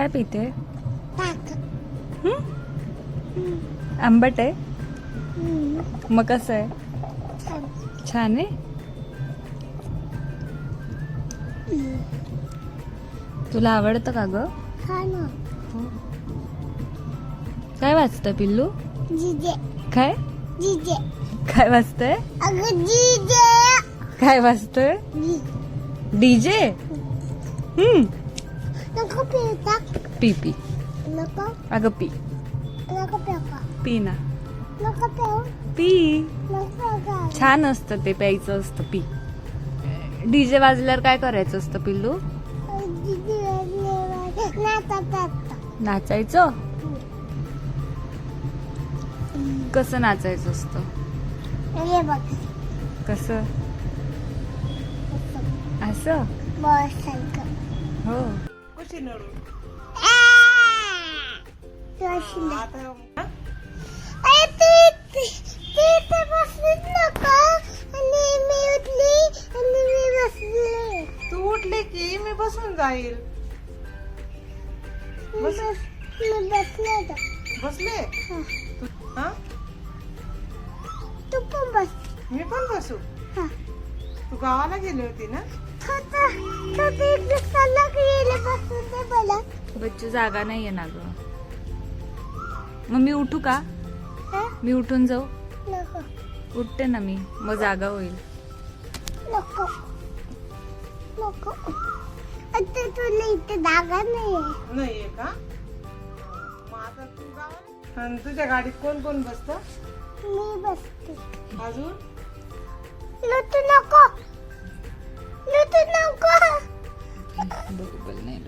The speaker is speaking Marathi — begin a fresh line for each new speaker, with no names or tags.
काय पिते? हं? आंबट आहे. मग कसं आहे?
छान.
आहे. तुला आवडतं का ग?
हा
काय वाचतं पिल्लू? काय?
जिजे.
काय वाचतंय? काय वाचतोय? डीजे? हम्म.
नको पिऊ ताक
पी पी.
नको.
अगं पी.
नको
पी ना.
नको पिऊ.
पी.
नको
छान असतं ते प्यायचं असतं पी. डीजे वाजल्यावर काय करायचं असतं पिल्लू? नाचायचं कसं नाचायचं असतं?
हे बघ.
कसं? असं. हो.
अरे ती ती- ती इथे बसलीच नको आणि मी उठली आणि मी बसली
तू उठली की मी बसून जाईल
मी
बस.
बस मी बसले होते.
बसले
हा.
हा
तू पण बस
मी पण बसू
हा.
तू गावाला गेली होती ना
मला
बच्चू जागा नाहीये ना ग. मग मी उठू का?
हा?
मी उठून जाऊ.
नको.
उठते ना मी. मग जागा होईल.
नको. नको. आता तुला इथे जागा नाहीये.
नाहीये का? मग आता तू गावाला आणि तुझ्या गाडीत कोण कोण बसत?
मी बसते.
अजून?
लुटू नको. लुटू नको.
बरोबर नाही